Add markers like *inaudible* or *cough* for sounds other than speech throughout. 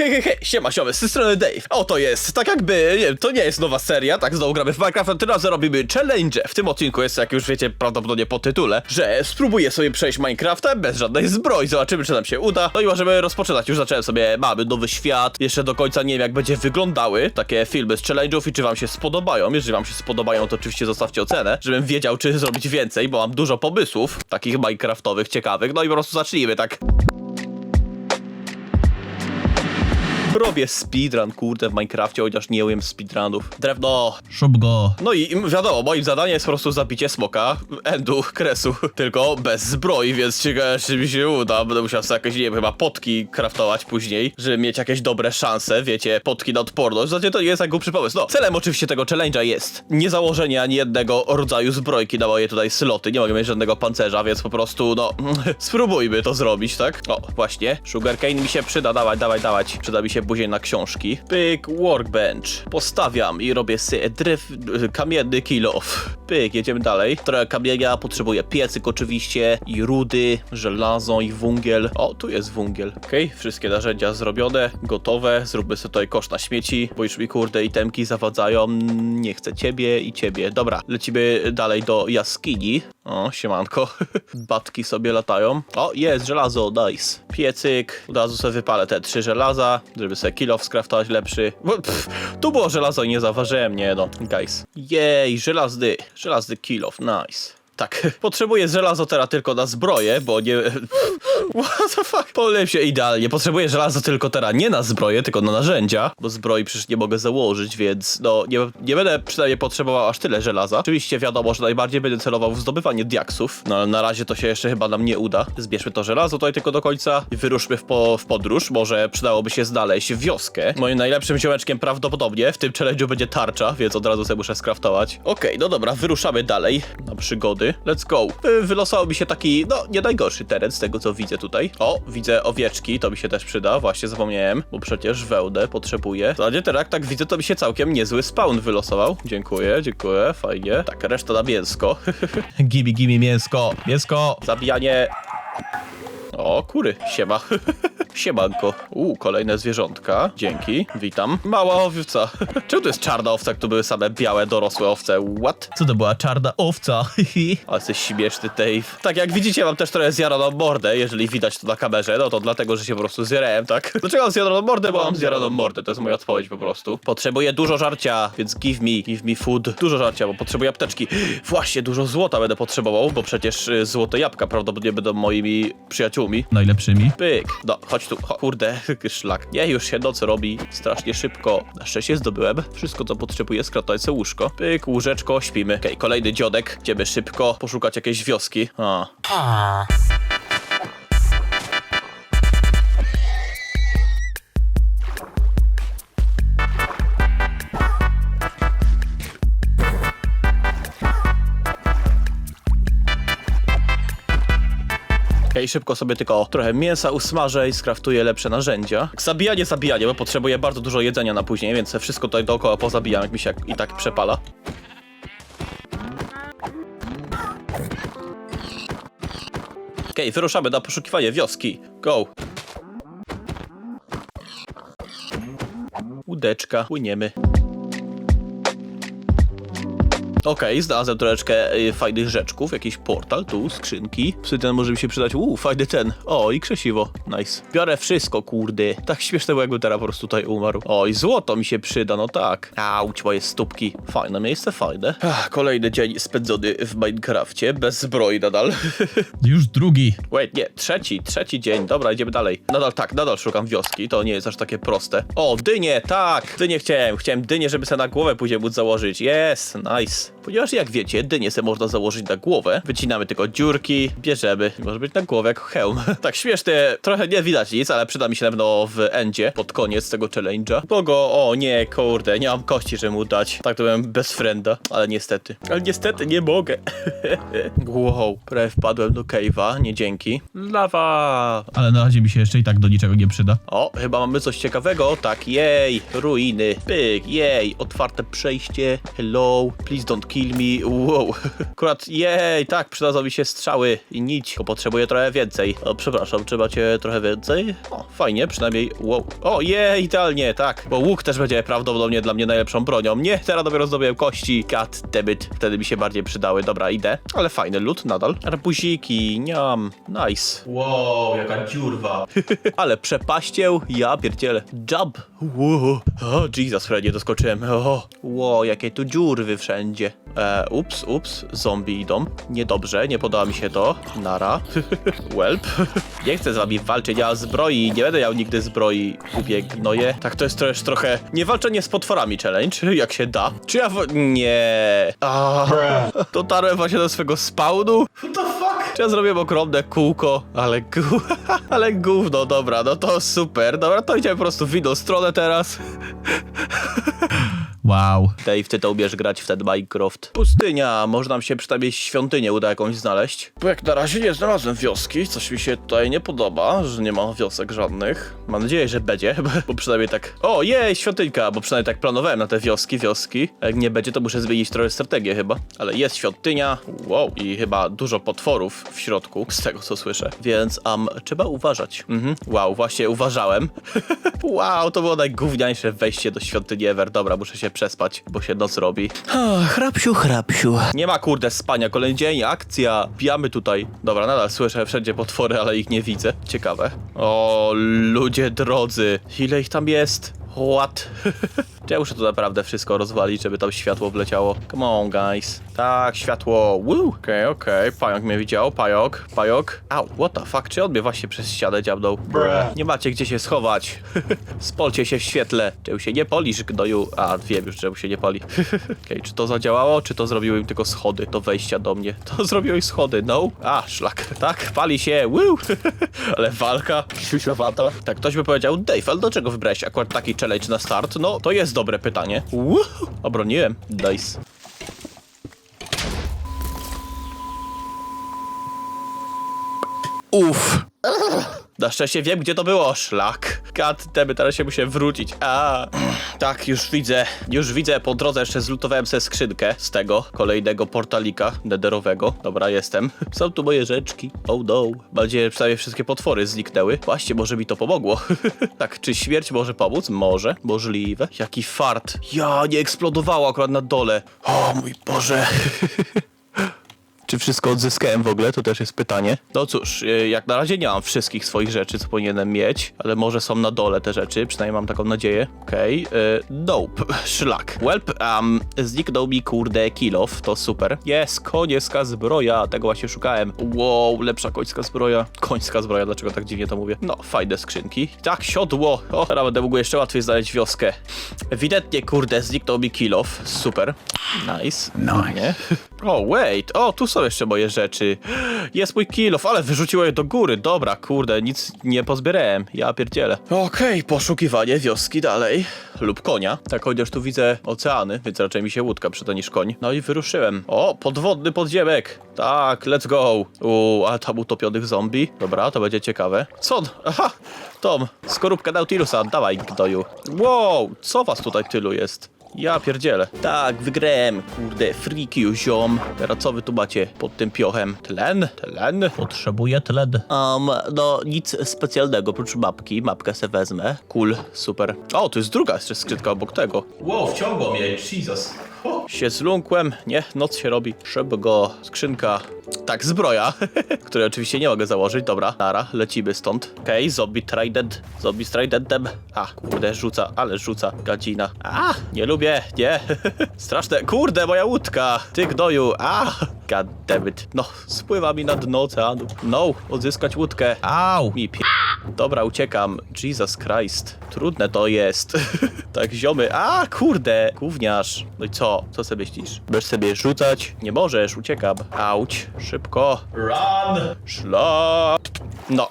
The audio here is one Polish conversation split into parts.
Hej, hej, hej, siema, siomy, z tej strony Dave. Oto jest, tak jakby, nie wiem, to nie jest nowa seria, tak, znowu gramy w Minecraft, a tym razem robimy challenge. W tym odcinku jest, jak już wiecie, prawdopodobnie po tytule, że spróbuję sobie przejść Minecrafta bez żadnej zbroi, zobaczymy, czy nam się uda. No i możemy rozpoczynać, już zacząłem sobie, mamy nowy świat, jeszcze do końca nie wiem, jak będzie wyglądały takie filmy z challenge'ów i czy wam się spodobają. Jeżeli wam się spodobają, to oczywiście zostawcie ocenę, żebym wiedział, czy zrobić więcej, bo mam dużo pomysłów, takich Minecraftowych, ciekawych, no i po prostu zacznijmy, tak. Robię speedrun, kurde, w Minecrafcie, chociaż nie umiem speedrunów. Drewno. Szub go. No i wiadomo, moim zadaniem jest po prostu zabicie smoka, endu, kresu, tylko bez zbroi, więc ciekawe, czy mi się uda. Będę musiał sobie jakieś, nie wiem, chyba potki craftować później, żeby mieć jakieś dobre szanse, wiecie, potki na odporność. Zasadzie to nie jest tak głupszy pomysł. No, celem oczywiście tego challenge'a jest nie założenie ani jednego rodzaju zbrojki na moje tutaj sloty. Nie mogę mieć żadnego pancerza, więc po prostu, no, *laughs* spróbujmy to zrobić, tak? O, właśnie, sugarcane mi się przyda, dawaj, dawaj, dawać. Przyda mi się później na książki. Pyk, workbench. Postawiam i robię sobie drew... kamienny kill off. Pyk, jedziemy dalej. Trochę kamienia, potrzebuję piecyk oczywiście, i rudy, żelazo i wungiel. O, tu jest wungiel. Okej, wszystkie narzędzia zrobione, gotowe. Zróbmy sobie tutaj kosz na śmieci, bo już mi kurde itemki zawadzają. Nie chcę ciebie i ciebie. Dobra, lecimy dalej do jaskini. O, siemanko. *laughs* Batki sobie latają. O, jest żelazo, nice. Piecyk. Od razu sobie wypalę te trzy żelaza, żeby sobie kill skraftować lepszy. Pff, tu było żelazo i nie zauważyłem, nie no, guys. Jej, żelazny, żelazny kill off, nice. Tak, *laughs* potrzebuję żelazo teraz tylko na zbroję, bo nie... *laughs* What the fuck? Pomyliłem się idealnie. Potrzebuję żelazo tylko teraz nie na zbroję, tylko na narzędzia, bo zbroi przecież nie mogę założyć, więc no nie, nie będę przynajmniej potrzebował aż tyle żelaza. Oczywiście wiadomo, że najbardziej będę celował w zdobywanie diaksów, no ale na razie to się jeszcze chyba nam nie uda. Zbierzmy to żelazo tutaj tylko do końca i wyruszmy w, po, w podróż. Może przydałoby się znaleźć wioskę. Moim najlepszym ziomeczkiem prawdopodobnie w tym challenge'u będzie tarcza, więc od razu sobie muszę skraftować. Okej, no dobra, wyruszamy dalej na przygody. Let's go. Wy- Wylosował mi się taki, no, nie najgorszy teren z tego, co widzę tutaj. O, widzę owieczki, to mi się też przyda, właśnie zapomniałem, bo przecież wełnę potrzebuję. W zasadzie teraz, tak widzę, to mi się całkiem niezły spawn wylosował. Dziękuję, dziękuję, fajnie. Tak, reszta na mięsko. *laughs* Gimme, gimme mięsko. Mięsko. Zabijanie... O, kury, siema. *laughs* Siemanko. Uuu, kolejne zwierzątka. Dzięki, witam. Mała owca. *laughs* Czemu to jest czarna owca, jak tu były same białe, dorosłe owce? What? Co to była czarna owca? *laughs* Ale jesteś śmieszny, Dave. Tak, jak widzicie, mam też trochę zjaraną mordę, jeżeli widać to na kamerze, no to dlatego, że się po prostu zjarałem, tak? *laughs* Dlaczego mam zjaraną mordę? Bo mam zjaraną mordę, to jest moja odpowiedź po prostu. Potrzebuję dużo żarcia, więc give me, give me food. Dużo żarcia, bo potrzebuję apteczki. *gasps* Właśnie, dużo złota będę potrzebował, bo przecież y, złote jabłka prawdopodobnie będą moimi przyjaciółmi. Najlepszymi. Pyk, no, chodź tu, o, kurde, *laughs* szlak. Nie, już się noc robi strasznie szybko. Na szczęście zdobyłem wszystko, co potrzebuję, skratować sobie łóżko. Pyk, łóżeczko, śpimy. Okej, kolejny dziodek, idziemy szybko poszukać jakiejś wioski. A. Okej, szybko sobie tylko trochę mięsa usmażę i skraftuję lepsze narzędzia. Zabijanie, zabijanie, bo potrzebuję bardzo dużo jedzenia na później, więc wszystko tutaj dookoła pozabijam, jak mi się i tak przepala. Okej, wyruszamy na poszukiwanie wioski. Go! Łódeczka, płyniemy. Okej, znalazłem troszeczkę y, fajnych rzeczków, jakiś portal, tu, skrzynki. Przy ten może mi się przydać, uuu, fajny ten. O, i krzesiwo, nice. Biorę wszystko, kurde. Tak śmieszne, bo jakbym teraz po prostu tutaj umarł. O, i złoto mi się przyda, no tak. Auć, moje stópki. Fajne miejsce, fajne. Ach, kolejny dzień spędzony w Minecrafcie, bez zbroi nadal. *laughs* Już drugi. Wait, nie, trzeci, trzeci dzień. Dobra, idziemy dalej. Nadal tak, nadal szukam wioski, to nie jest aż takie proste. O, dynie, tak! Dynie chciałem, chciałem dynie, żeby sobie na głowę później móc założyć. Yes, nice. Ponieważ jak wiecie, dynie sobie można założyć na głowę. Wycinamy tylko dziurki, bierzemy. Może być na głowę jak hełm. *laughs* tak śmiesznie, trochę nie widać nic, ale przyda mi się na pewno w endzie, pod koniec tego challenge'a. Bo go, o nie, kurde, nie mam kości, żeby mu dać. Tak to byłem bez frienda, ale niestety. Ale niestety nie mogę. *laughs* wow, prawie wpadłem do cave'a, nie dzięki. Lawa! Ale na razie mi się jeszcze i tak do niczego nie przyda. O, chyba mamy coś ciekawego. Tak, jej, ruiny, pyk, jej, otwarte przejście. Hello, please don't kill kill me. Wow. *laughs* Akurat, jej, tak, przydadzą mi się strzały i nić, tylko potrzebuję trochę więcej. O, przepraszam, czy macie trochę więcej? O, fajnie, przynajmniej, wow. O, jej, idealnie, tak, bo łuk też będzie prawdopodobnie dla mnie najlepszą bronią. Nie, teraz dopiero zdobyłem kości. God damn it. Wtedy mi się bardziej przydały. Dobra, idę. Ale fajny loot nadal. Arbuziki, niam. Nice. Wow, jaka dziurwa. *laughs* Ale przepaścieł, ja pierdzielę. Jump. Wow. O, Jesus, nie doskoczyłem. O, wow, jakie tu dziurwy wszędzie. E, ups, ups, zombie idą. Niedobrze, nie podoba mi się to. Nara. *laughs* Welp. Nie chcę z wami walczyć, ja zbroi. Nie będę miał nigdy zbroi. Kupię gnoje. Tak, to jest też trochę niewalczenie z potworami challenge, *laughs* jak się da. Czy ja... w- Nie. A, dotarłem właśnie do swego spawnu. What the fuck? Czy ja zrobiłem ogromne kółko? Ale gó... *laughs* Ale gówno, dobra, no to super. Dobra, to idziemy po prostu w inną stronę teraz. Wow. Dave, ty to umiesz grać w ten Minecraft. Pustynia, może nam się przynajmniej świątynię uda jakąś znaleźć. Bo jak na razie nie znalazłem wioski, coś mi się tutaj nie podoba, że nie ma wiosek żadnych. Mam nadzieję, że będzie, *laughs* bo przynajmniej tak... O, jej, świątynka, bo przynajmniej tak planowałem na te wioski, wioski. A jak nie będzie, to muszę zmienić trochę strategię chyba. Ale jest świątynia, wow, i chyba dużo potworów w środku, z tego co słyszę. Więc, am, trzeba uważać. Mhm, wow, właśnie uważałem. *laughs* wow, to było najgówniańsze wejście do świątyni ever. Dobra, muszę się przespać, bo się noc robi. hrapsiu, hrapsiu. Nie ma kurde spania, kolejny dzień, akcja. Pijamy tutaj. Dobra, nadal słyszę wszędzie potwory, ale ich nie widzę. Ciekawe. O, ludzie drodzy. Ile ich tam jest? What? *laughs* Czy ja muszę tu naprawdę wszystko rozwalić, żeby tam światło wleciało? Come on, guys. Tak, światło. Woo! Okej, okej. Pająk mnie widział. Pająk. Pająk. Au, what the fuck? Czy on mnie właśnie przez ścianę dziabnął? Nie macie gdzie się schować. *laughs* Spolcie się w świetle. Czemu się nie polisz, gnoju? A, wiem już, czemu się nie pali. *laughs* Okej, czy to zadziałało, czy to zrobiły im tylko schody do wejścia do mnie? To *laughs* zrobiły schody, no? A, szlak. Tak, pali się. Woo! Ale walka. Siusiowata. Tak, ktoś by powiedział, Dave, ale dlaczego wybrałeś akurat taki challenge na start? No, to jest dobre pytanie. Woo! Obroniłem. Nice. Uff. Na szczęście wiem, gdzie to było. Szlak. Gadtemy, teraz się muszę wrócić. A, tak, już widzę. Już widzę. Po drodze jeszcze zlutowałem sobie skrzynkę z tego kolejnego portalika nederowego. Dobra, jestem. *laughs* Są tu moje rzeczki. Oh no. Mam nadzieję, że przynajmniej wszystkie potwory zniknęły. Właśnie, może mi to pomogło. *laughs* tak, czy śmierć może pomóc? Może. Możliwe. Jaki fart. Ja, nie eksplodowało akurat na dole. O mój Boże. *laughs* Czy wszystko odzyskałem w ogóle? To też jest pytanie. No cóż, y, jak na razie nie mam wszystkich swoich rzeczy, co powinienem mieć, ale może są na dole te rzeczy, przynajmniej mam taką nadzieję. Okej, okay. nope, *laughs* szlak. Welp, um, zniknął mi kurde kill off, to super. Jest, konieska zbroja, tego właśnie szukałem. Wow, lepsza końska zbroja. Końska zbroja, dlaczego tak dziwnie to mówię? No, fajne skrzynki. Tak, siodło. O, teraz będę mógł jeszcze łatwiej znaleźć wioskę. Ewidentnie, kurde, zniknął mi kill off, super. Nice. Nice. O, wait, o, tu są jeszcze moje rzeczy. Jest mój kilof, ale wyrzuciło je do góry. Dobra, kurde, nic nie pozbierałem. Ja pierdzielę. Okej, poszukiwanie wioski dalej. Lub konia. Tak, chociaż tu widzę oceany, więc raczej mi się łódka przyda niż koń. No i wyruszyłem. O, podwodny podziemek. Tak, let's go. Uuu, a tam utopionych zombie. Dobra, to będzie ciekawe. Co? Aha, Tom, skorupka Nautilusa, dawaj gnoju. Wow, co was tutaj tylu jest? Ja pierdzielę. Tak, wygrałem. Kurde, freak you, ziom. Teraz co wy tu macie pod tym piochem? Tlen? Tlen? Potrzebuję tlen. Um, no nic specjalnego, oprócz mapki. Mapkę se wezmę. Cool, super. O, tu jest druga jeszcze skrytka obok tego. Wow, wciągło mnie, Jesus. Się zląkłem. Nie, noc się robi. Szybko, skrzynka. Tak, zbroja, *laughs* której oczywiście nie mogę założyć. Dobra, nara, lecimy stąd. Okej, okay, zombie trident. Zombie z tridentem. A, kurde, rzuca, ale rzuca. Gadzina. A, nie lubię, nie. *laughs* Straszne. Kurde, moja łódka. Ty gnoju. A, god damn it. No, spływa mi na dno oceanu. No, odzyskać łódkę. Au! Mi pie... Dobra, uciekam. Jesus Christ. Trudne to jest. *laughs* tak, ziomy. A, kurde. Gówniarz. No i co? Co sobie myślisz? Będziesz sobie rzucać? Nie możesz, uciekam. Auć. Szybko. Run! Szlak. No.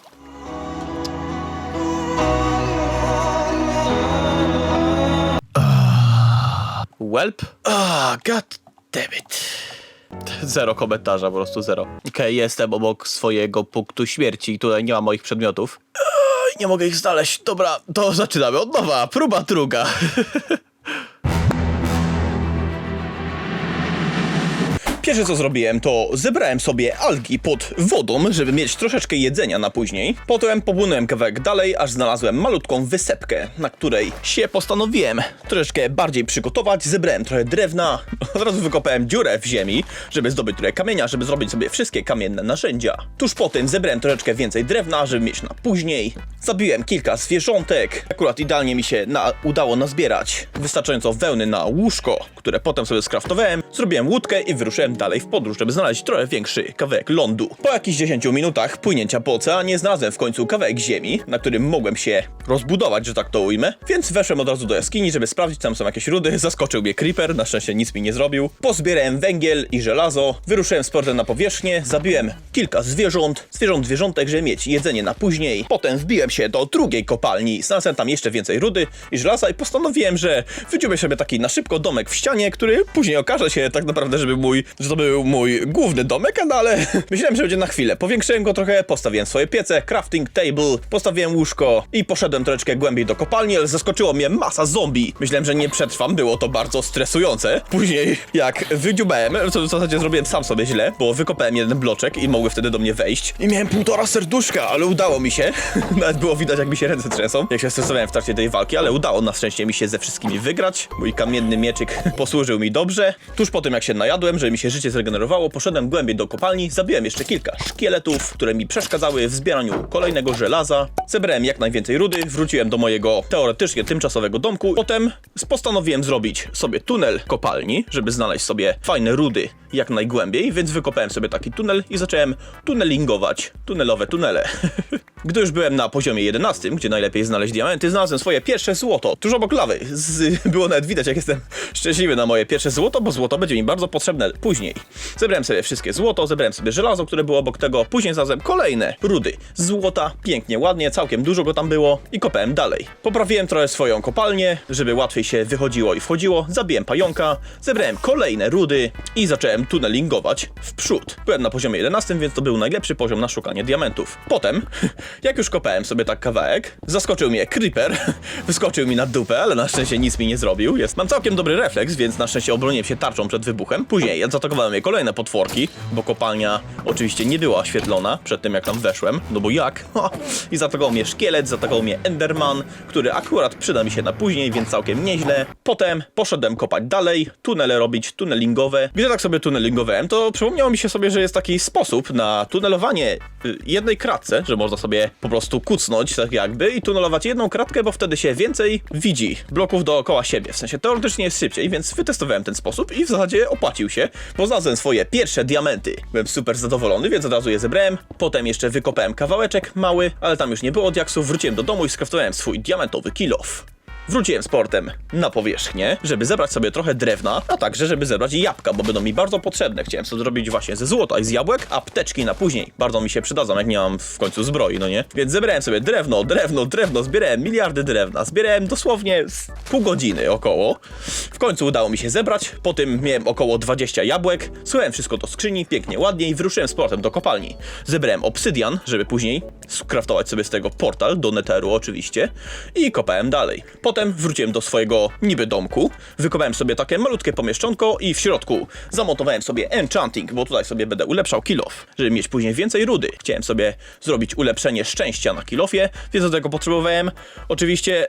Welp? Ah, god damn it. *laughs* Zero komentarza, po prostu zero. Okej, jestem obok swojego punktu śmierci i tutaj nie ma moich przedmiotów. Ej, nie mogę ich znaleźć. Dobra, to zaczynamy od nowa. Próba druga. *laughs* Pierwsze co zrobiłem, to zebrałem sobie algi pod wodą, żeby mieć troszeczkę jedzenia na później. Potem popłynąłem kawałek dalej, aż znalazłem malutką wysepkę, na której się postanowiłem troszeczkę bardziej przygotować. Zebrałem trochę drewna, *laughs* od razu wykopałem dziurę w ziemi, żeby zdobyć trochę kamienia, żeby zrobić sobie wszystkie kamienne narzędzia. Tuż po tym zebrałem troszeczkę więcej drewna, żeby mieć na później. Zabiłem kilka zwierzątek. Akurat idealnie mi się na, udało nazbierać wystarczająco wełny na łóżko, które potem sobie skraftowałem. Zrobiłem łódkę i wyruszyłem dalej w podróż, żeby znaleźć trochę większy kawałek lądu. Po jakichś 10 minutach płynięcia po oceanie znalazłem w końcu kawałek ziemi, na którym mogłem się rozbudować, że tak to ujmę. Więc weszłem od razu do jaskini, żeby sprawdzić, tam są jakieś rudy. Zaskoczył mnie creeper, na szczęście nic mi nie zrobił. Pozbierałem węgiel i żelazo, wyruszyłem z portem na powierzchnię, zabiłem kilka zwierząt, zwierząt zwierzątek, żeby mieć jedzenie na później. Potem wbiłem się do drugiej kopalni, znalazłem tam jeszcze więcej rudy i żelaza i postanowiłem, że wydziubię sobie taki na szybko domek w ścianie, który później okaże się tak naprawdę, żeby mój, że to był mój główny domek, no ale *laughs* myślałem, że będzie na chwilę. Powiększyłem go trochę, postawiłem swoje piece, crafting table, postawiłem łóżko i poszedłem troszeczkę głębiej do kopalni, ale zaskoczyło mnie masa zombie. Myślałem, że nie przetrwam, było to bardzo stresujące. Później, jak wydziubałem, co w zasadzie zrobiłem sam sobie źle, bo wykopałem jeden bloczek i mogły wtedy do mnie wejść. I miałem półtora serduszka, ale udało mi się. *laughs* Nawet było widać, jak mi się ręce trzęsą, jak się stresowałem w trakcie tej walki, ale udało na szczęście mi się ze wszystkimi wygrać. Mój kamienny mieczyk *laughs* posłużył mi dobrze. Tuż po tym, jak się najadłem, żeby mi się życie zregenerowało, poszedłem głębiej do kopalni, zabiłem jeszcze kilka szkieletów, które mi przeszkadzały w zbieraniu kolejnego żelaza. Zebrałem jak najwięcej rudy, wróciłem do mojego teoretycznie tymczasowego domku. Potem postanowiłem zrobić sobie tunel kopalni, żeby znaleźć sobie fajne rudy jak najgłębiej, więc wykopałem sobie taki tunel i zacząłem tunelingować tunelowe tunele. *laughs* Gdy już byłem na poziomie 11, gdzie najlepiej znaleźć diamenty, znalazłem swoje pierwsze złoto, tuż obok lawy. Z, było nawet widać, jak jestem szczęśliwy na moje pierwsze złoto, bo złoto będzie mi bardzo potrzebne później. Zebrałem sobie wszystkie złoto, zebrałem sobie żelazo, które było obok tego, później znalazłem kolejne rudy złota, pięknie, ładnie, całkiem dużo go tam było i kopałem dalej. Poprawiłem trochę swoją kopalnię, żeby łatwiej się wychodziło i wchodziło, zabiłem pająka, zebrałem kolejne rudy i zacząłem tunelingować w przód. Byłem na poziomie 11, więc to był najlepszy poziom na szukanie diamentów. Potem, *laughs* jak już kopałem sobie tak kawałek, zaskoczył mnie creeper, *laughs* wyskoczył mi na dupę, ale na szczęście nic mi nie zrobił. Jest, mam całkiem dobry refleks, więc na szczęście obroniłem się tarczą przed wybuchem. Później zaatakowałem je kolejne potworki, bo kopalnia oczywiście nie była oświetlona przed tym jak tam weszłem, no bo jak? *laughs* Ha! I zaatakował mnie szkielet, zaatakował mnie enderman, który akurat przyda mi się na później, więc całkiem nieźle. Potem poszedłem kopać dalej, tunele robić, tunelingowe. Gdy tak sobie tunelingowałem, to przypomniało mi się sobie, że jest taki sposób na tunelowanie y, jednej kratce, że można sobie po prostu kucnąć tak jakby i tunelować jedną kratkę, bo wtedy się więcej widzi bloków dookoła siebie. W sensie teoretycznie jest szybciej, więc wytestowałem ten sposób i w zasadzie opłacił się, bo znalazłem swoje pierwsze diamenty. Byłem super zadowolony, więc od razu je zebrałem. Potem jeszcze wykopałem kawałeczek mały, ale tam już nie było diaksów. Wróciłem do domu i skraftowałem swój diamentowy kilof. Wróciłem z portem na powierzchnię, żeby zebrać sobie trochę drewna, a także żeby zebrać jabłka, bo będą mi bardzo potrzebne. Chciałem sobie zrobić właśnie ze złota i z jabłek, apteczki na później. Bardzo mi się przydadzą, jak nie mam w końcu zbroi, no nie? Więc zebrałem sobie drewno, drewno, drewno, zbierałem miliardy drewna. Zbierałem dosłownie pół godziny około. W końcu udało mi się zebrać, po tym miałem około 20 jabłek, schowałem wszystko do skrzyni, pięknie, ładnie i wyruszyłem z portem do kopalni. Zebrałem obsydian, żeby później skraftować sobie z tego portal do neteru oczywiście i kopałem dalej. Potem wróciłem do swojego niby domku, wykopałem sobie takie malutkie pomieszczonko i w środku zamontowałem sobie enchanting, bo tutaj sobie będę ulepszał kilof, żeby mieć później więcej rudy. Chciałem sobie zrobić ulepszenie szczęścia na kilofie, więc do tego potrzebowałem oczywiście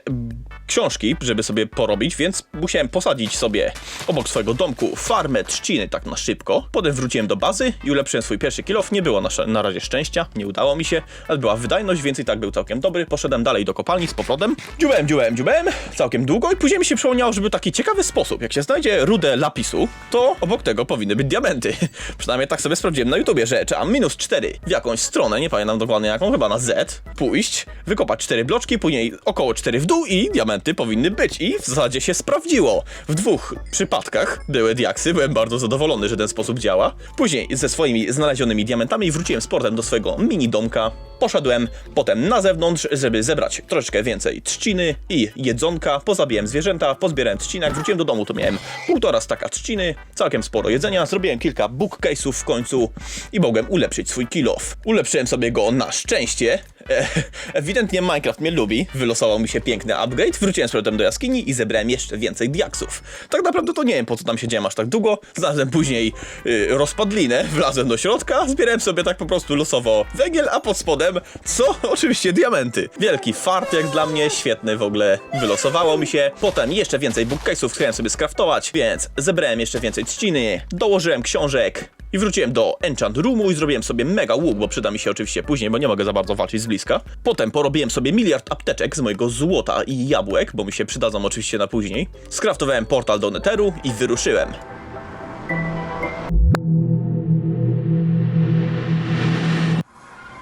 książki, żeby sobie porobić, więc musiałem posadzić sobie obok swojego domku farmę trzciny tak na szybko. Potem wróciłem do bazy i ulepszyłem swój pierwszy kilof. Nie było na, na razie szczęścia, nie udało mi się, ale była wydajność, więc i tak był całkiem dobry. Poszedłem dalej do kopalni z powrotem. Dziubałem, dziubałem, dziubałem całkiem długo i później mi się przypomniało, że był taki ciekawy sposób. Jak się znajdzie rudę lapisu, to obok tego powinny być diamenty. *laughs* Przynajmniej tak sobie sprawdziłem na YouTubie, że trzeba minus 4 w jakąś stronę, nie pamiętam dokładnie jaką, chyba na Z, pójść, wykopać 4 bloczki, później około 4 w dół i diamenty powinny być. I w zasadzie się sprawdziło. W dwóch przypadkach były diaksy, byłem bardzo zadowolony, że ten sposób działa. Później ze swoimi znalezionymi diamentami wróciłem z portem do swojego mini domka. Poszedłem potem na zewnątrz, żeby zebrać troszeczkę więcej trzciny i jedzonka. Pozabijałem zwierzęta, pozbierałem trzcinek, wróciłem do domu, to miałem półtora staka trzciny, całkiem sporo jedzenia, zrobiłem kilka bookcase'ów w końcu i mogłem ulepszyć swój kill off. Ulepszyłem sobie go na szczęście *laughs* ewidentnie Minecraft mnie lubi, wylosował mi się piękny upgrade, wróciłem z powrotem do jaskini i zebrałem jeszcze więcej diaksów. Tak naprawdę to nie wiem, po co tam siedziałem aż tak długo, znalazłem później y, rozpadlinę, wlazłem do środka, zbierałem sobie tak po prostu losowo węgiel, a pod spodem, co? *laughs* Oczywiście diamenty. Wielki fart jak dla mnie, świetny w ogóle, wylosowało mi się. Potem jeszcze więcej bookcase'ów chciałem sobie skraftować, więc zebrałem jeszcze więcej trzciny, dołożyłem książek, i wróciłem do Enchant Roomu i zrobiłem sobie mega łuk, bo przyda mi się oczywiście później, bo nie mogę za bardzo walczyć z bliska. Potem porobiłem sobie miliard apteczek z mojego złota i jabłek, bo mi się przydadzą oczywiście na później. Skraftowałem portal do Netheru i wyruszyłem.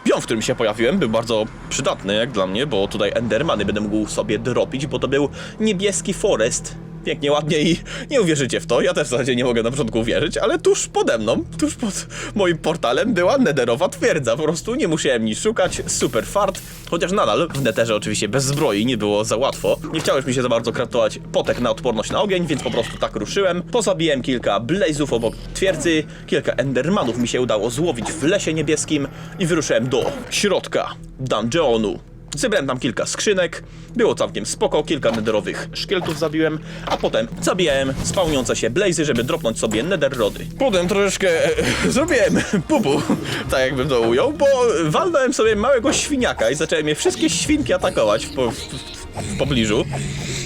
Biom, w którym się pojawiłem, był bardzo przydatny jak dla mnie, bo tutaj Endermany będę mógł sobie dropić, bo to był niebieski forest. Pięknie, ładnie i nie uwierzycie w to, ja też w zasadzie nie mogę na początku uwierzyć, ale tuż pode mną, tuż pod moim portalem była nederowa twierdza, po prostu nie musiałem nic szukać, super fart, chociaż nadal w neterze oczywiście bez zbroi nie było za łatwo. Nie chciałeś mi się za bardzo kraftować potek na odporność na ogień, więc po prostu tak ruszyłem. Pozabiłem kilka blazów obok twierdzy, kilka endermanów mi się udało złowić w lesie niebieskim i wyruszyłem do środka dungeonu. Zebrałem tam kilka skrzynek, było całkiem spoko, kilka nederowych szkieltów zabiłem, a potem zabijałem spawniące się blazy, żeby dropnąć sobie nether rody. Potem troszeczkę e, zrobiłem *laughs* pupu, tak jakbym to ujął, bo walnąłem sobie małego świniaka i zacząłem je wszystkie świnki atakować w, po, w, w pobliżu.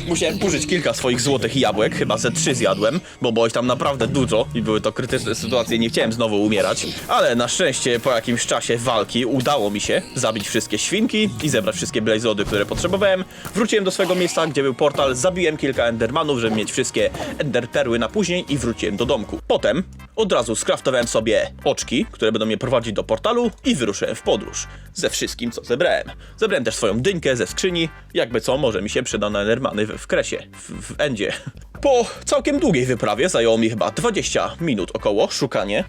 Musiałem użyć kilka swoich złotych jabłek, chyba ze trzy zjadłem, bo było ich tam naprawdę dużo i były to krytyczne sytuacje, nie chciałem znowu umierać. Ale na szczęście po jakimś czasie walki udało mi się zabić wszystkie świnki i zebrać wszystkie blazody, które potrzebowałem. Wróciłem do swojego miejsca, gdzie był portal, zabiłem kilka endermanów, żeby mieć wszystkie enderperły na później i wróciłem do domku. Potem od razu skraftowałem sobie oczki, które będą mnie prowadzić do portalu i wyruszyłem w podróż. Ze wszystkim, co zebrałem. Zebrałem też swoją dynkę ze skrzyni, jakby co, może mi się przyda na endermany w, w kresie, w, w endzie. Po całkiem długiej wyprawie, zajęło mi chyba 20 minut około, szukanie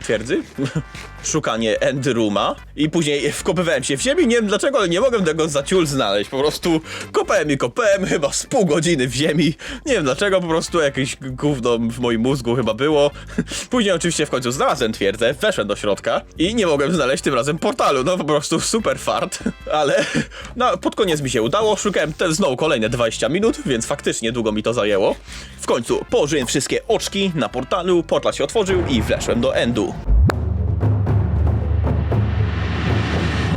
twierdzy, *laughs* szukanie endrooma i później wkopywałem się w ziemię, nie wiem dlaczego, ale nie mogłem tego za ciul znaleźć, po prostu kopałem i kopałem chyba z pół godziny w ziemi, nie wiem dlaczego, po prostu jakieś gówno w moim mózgu chyba było. *laughs* Później oczywiście w końcu znalazłem twierdzę, weszłem do środka i nie mogłem znaleźć tym razem portalu, no po prostu super fart, *laughs* ale no, pod koniec mi się udało, szukałem te znowu kolejne 20 minut, więc faktycznie długo mi to zajęło. W końcu położyłem wszystkie oczki na portalu, portal się otworzył i weszłem do endu.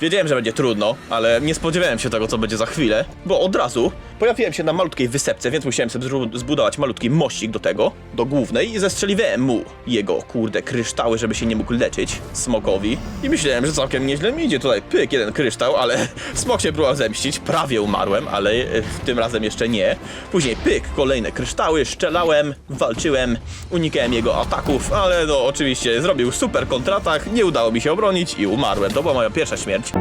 Wiedziałem, że będzie trudno, ale nie spodziewałem się tego, co będzie za chwilę, bo od razu pojawiłem się na malutkiej wysepce, więc musiałem sobie zbudować malutki mościk do tego, do głównej i zestrzeliwałem mu jego, kurde, kryształy, żeby się nie mógł leczyć, smokowi. I myślałem, że całkiem nieźle mi idzie tutaj, pyk, jeden kryształ, ale *laughs* smok się próbował zemścić, prawie umarłem, ale e, tym razem jeszcze nie. Później pyk, kolejne kryształy, szczelałem, walczyłem, unikałem jego ataków, ale no oczywiście zrobił super kontratak, nie udało mi się obronić i umarłem. To była moja pierwsza śmierć.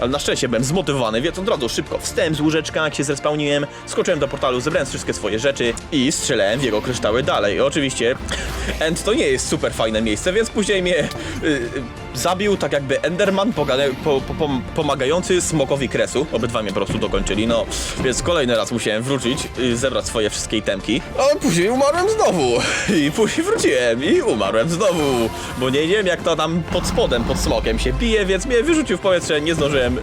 Ale na szczęście byłem zmotywowany, więc od razu szybko wstałem z łóżeczka, jak się zrespawniłem, skoczyłem do portalu, zebrałem wszystkie swoje rzeczy i strzelałem w jego kryształy dalej. Oczywiście *laughs* End to nie jest super fajne miejsce, więc później mnie y, y, zabił tak jakby Enderman po, po, pom- pomagający smokowi kresu. Obydwa mnie po prostu dokończyli, no. Więc kolejny raz musiałem wrócić, zebrać swoje wszystkie itemki. A później umarłem znowu. I później wróciłem i umarłem znowu. Bo nie wiem jak to tam pod spodem, pod smokiem się bije, więc mnie wyrzucił w powietrze, nie zdążyłem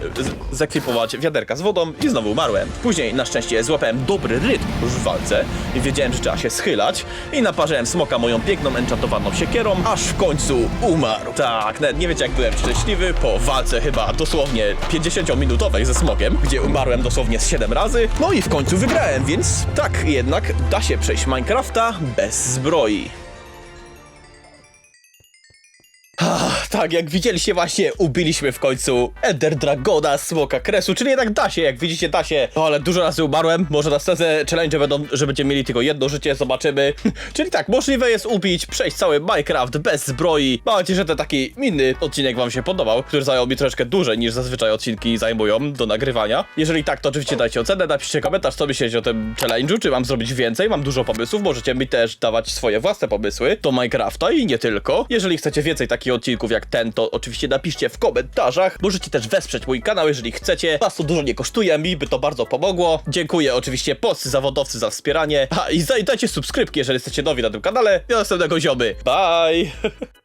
z- zekwipować wiaderka z wodą i znowu umarłem. Później na szczęście złapałem dobry rytm w walce i wiedziałem, że trzeba się schylać i naparzyłem smoka moją piękną enchantowaną siekierą, aż w końcu umarł. Tak, nawet nie wiecie jak byłem szczęśliwy po walce chyba dosłownie 50-minutowej ze smokiem, gdzie umarłem dosłownie z 7 razy. No i w końcu wygrałem, więc tak jednak da się przejść Minecrafta bez zbroi. Tak, jak widzieliście właśnie, ubiliśmy w końcu Ender Dragona, Smoka Kresu, czyli jednak da się, jak widzicie da się. No ale dużo razy umarłem, może następne challenge będą, że będziemy mieli tylko jedno życie, zobaczymy. *laughs* czyli tak, możliwe jest ubić, przejść cały Minecraft bez zbroi. Mam nadzieję, że ten taki inny odcinek wam się podobał, który zajął mi troszeczkę dłużej niż zazwyczaj odcinki zajmują do nagrywania. Jeżeli tak, to oczywiście dajcie ocenę, napiszcie komentarz, co myślicie o tym challenge'u, czy mam zrobić więcej, mam dużo pomysłów, możecie mi też dawać swoje własne pomysły do Minecrafta i nie tylko. Jeżeli chcecie więcej takich odcinków jak ten, to oczywiście napiszcie w komentarzach. Możecie też wesprzeć mój kanał, jeżeli chcecie. Was to dużo nie kosztuje, mi by to bardzo pomogło. Dziękuję oczywiście polscy zawodowcy za wspieranie. A i dajcie subskrypki, jeżeli jesteście nowi na tym kanale. Do następnego ziomy. Bye! *laughs*